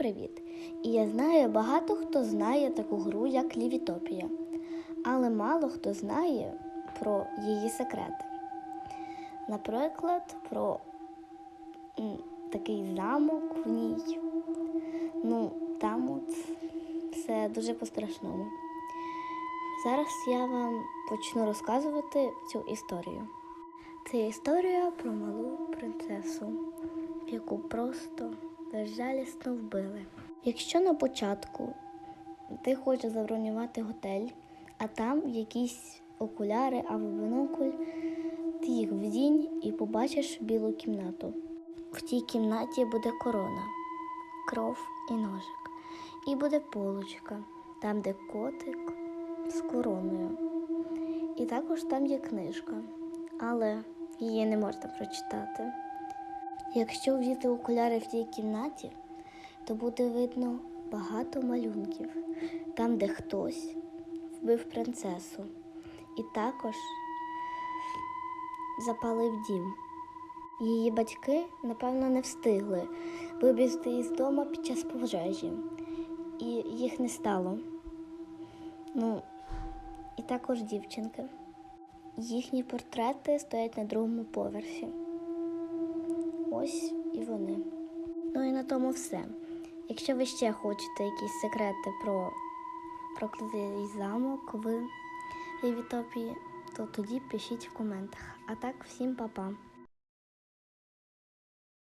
привіт! І я знаю багато хто знає таку гру, як Лівітопія, але мало хто знає про її секрети. Наприклад, про такий замок в ній. Ну, там от все дуже по-страшному. Зараз я вам почну розказувати цю історію. Це історія про малу принцесу, яку просто безжалісно вбили. Якщо на початку ти хочеш забронювати готель, а там якісь окуляри або бінокль, ти їх вдінь і побачиш білу кімнату. В тій кімнаті буде корона, кров і ножик. І буде полочка, там, де котик з короною. І також там є книжка, але її не можна прочитати. Якщо вдіти окуляри в тій кімнаті, то буде видно багато малюнків, там, де хтось вбив принцесу, і також запалив дім. Її батьки, напевно, не встигли вибігти із дому під час пожежі, і їх не стало. Ну, і також дівчинки. Їхні портрети стоять на другому поверсі. Ось і вони. Ну і на тому все. Якщо ви ще хочете якісь секрети про проклятий замок в Лівітопії, то тоді пишіть в коментах. А так, всім па-па.